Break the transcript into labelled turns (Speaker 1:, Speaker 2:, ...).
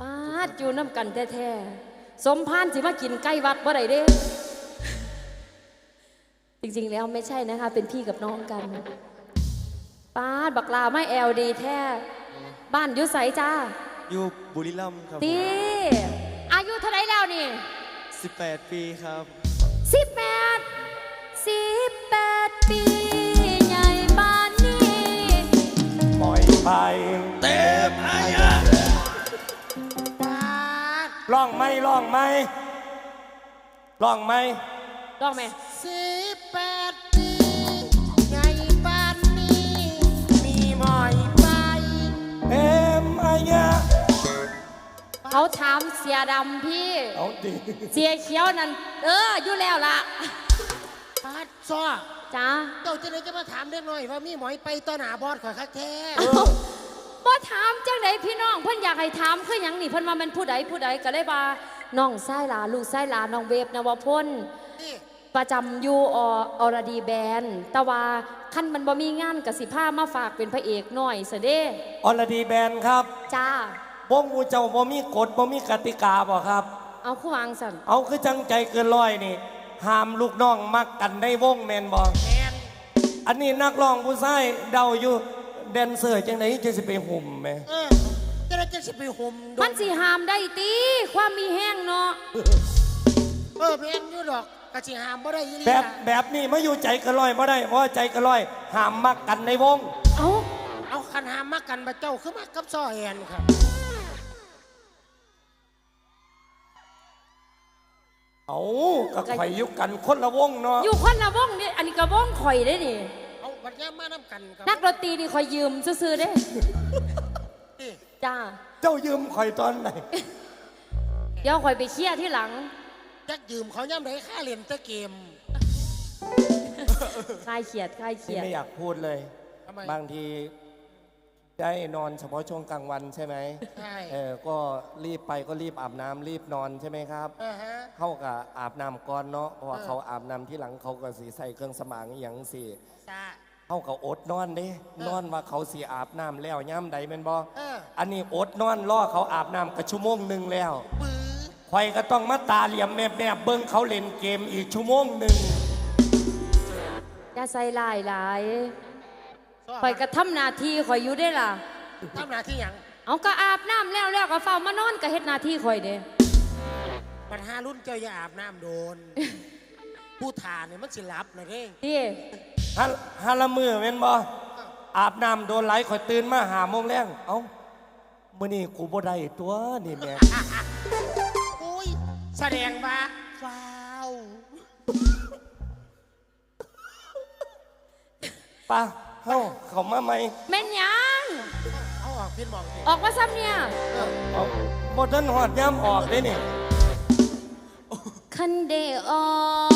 Speaker 1: ปาดอยู่น้ำกันแท้ๆสมพานสิมากินใกล้วัดบ่ได้เด้ จริงๆแล้วไม่ใช่นะคะ เป็นพี่กับน้องกันปาดบักลาไม่แอลดีแท้ บ้านอยุใสจ้า
Speaker 2: อยู่บุรีรัมย์ครับ
Speaker 1: ตีอายุเท่าไรแล้วนี่
Speaker 2: 18 ปีครับ
Speaker 1: สิบแป
Speaker 3: องไหมร้องไหมร้องไหม
Speaker 1: ลองไหม
Speaker 4: สิบแปดปีไงบ้านนี้มีหมอยไป
Speaker 3: เอ็มอายะ
Speaker 1: เขาถามเสียดำพี่
Speaker 3: เอาดิ
Speaker 1: เสียเขียวนั่น เอออยู่แล้วล่ะ
Speaker 4: ปาดซ้อ
Speaker 1: จ้า
Speaker 4: เจ้าจะได้จะมาถามเด็กหน่อยว่ามีหมอยไปต่อหน้าบอสข่อยคักแท้
Speaker 1: บ่ถามจังไดพี่น้องเพิ่นอยากให้ถามคือหยังนี่เพิ่นว่ามันผู้ใดผู้ใดก็เลยว่าน้องไส้หลาลูกไส้หลาน้องเวฟนวพล
Speaker 4: นี่
Speaker 1: ประจำอยู่ออรดีแบนด์แต่ว่าคันมันบ่มีงานกับสิผ้ามาฝากเป็นพระเอกหน่อยเสยเด้
Speaker 3: อรดีแบนครับ
Speaker 1: จ้า
Speaker 3: วงหมูเจ้าบ่มีกฎบ่มีกติกาบ่ครับ
Speaker 1: เอาคู่วางสั่น
Speaker 3: เอาคือจังใจเกินร้อยนี่ห้ามลูกน้องมักกันได้วงแมนบ่
Speaker 4: แมน
Speaker 3: อันนี้นักร้องผู้ชายเดาอยู่ แดนเซอร์จังไดจะสิไปหุ่มแหม
Speaker 4: เออจะได้จะสิไปห่มด
Speaker 1: มันสิหามได้ตีความมีแห้งเนาะ
Speaker 4: เออแมนอยู่ดอกกะสิหามบ่ได้อีหลี
Speaker 3: แบบ
Speaker 4: ล่ะ
Speaker 3: แบบนี้มาอยู่ใจเกินร้อยบ่ได้เพราะว่าใจเกินร้อยห้ามมักกันในวง
Speaker 1: เอา
Speaker 4: เอาคันหามมากันมาเจ้าคือมากับซ้อแอนครับ
Speaker 3: เอาก็ไข่ยุกันคนละวงเนาะ
Speaker 1: อยู่คนละวงนี่อันนี้ก็วงข่อยได้นี่
Speaker 4: เอาบัด ยามมาน้ำกันครับ
Speaker 1: นักดนตรีนี่ข่อยยืมซื่อๆเด้
Speaker 4: นี่
Speaker 1: จ้า
Speaker 3: เจ้ายืมข่อยตอนไหน
Speaker 1: เดี๋ยวข่อยไปเคลียร์ที่หลัง
Speaker 4: จักยืมเขาย่ำไหนค่าเรียนแต่เกม
Speaker 1: คลายเขียดคลายเขี
Speaker 3: ที่
Speaker 1: ยด
Speaker 3: ไม่อยากพูดเลย
Speaker 4: ทำไม
Speaker 3: บางทีได้นอนเฉพาะช่วงกลางวันใช่ไหม
Speaker 4: ใช่
Speaker 3: เออ ก็รีบไปก็รีบอาบน้ำรีบนอนใช่ไหมครับ
Speaker 4: อ่าฮะ
Speaker 3: เขากับอาบน้ำก่อนเนาะ เพราะว่า
Speaker 4: เออ
Speaker 3: เขาอาบน้ำที่หลังเขาก็สีใส่เครื่องสมางอหย่างสี
Speaker 4: จ้า
Speaker 3: เขาก็อดนอนเด้นอนว่าเขาสีอาบน้ำแล้วย่ำใดแม่นบ่
Speaker 4: เออ
Speaker 3: อันนี้อดนอนรอเขาอาบน้ำกระชั่วโมงหนึ่งแล้ว
Speaker 4: ปื้อ
Speaker 3: คอยก็ต้องมาตาเหลี่ยมแมบแมบๆเบิ้งเขาเล่นเกมอีกชั่วโมงหนึ่ง
Speaker 1: อย่าใส่ลายหลาย
Speaker 4: ซ้อ
Speaker 1: ข่อยกระทำหน้าที่ข่อยอยู่ได้ล่ะ
Speaker 4: ทำหน้าที่หยัง
Speaker 1: เอาก็อาบน้ำแล้วแล้วก็เฝ้ามานอนก็เฮ็ดหน้าที่ข่อยเด้
Speaker 4: ปัญหารุ่นเจ้าอย่าอาบน้ำโดน ผู้ทานเนี่ยมันสิหลับนะเด้
Speaker 1: ที่
Speaker 3: ฮะฮาละมือแม่นบ่อาบน้ำโดนไหลคอยตื่นมาหาโมงแรงเอ้ามื้อนี้กูบ่ได้ตัวนี่แม่
Speaker 4: อุ้ยแสดงว่าว้าว
Speaker 3: ป้าเฮ้าเขามาไหม
Speaker 1: แม่นหยัง
Speaker 4: เอาออกพี่มองสิ
Speaker 1: ออกมาซ้ำเนี่ย
Speaker 3: เอาบ่ทันหอดย่ำออกเลยนี่
Speaker 1: คันเดออจัก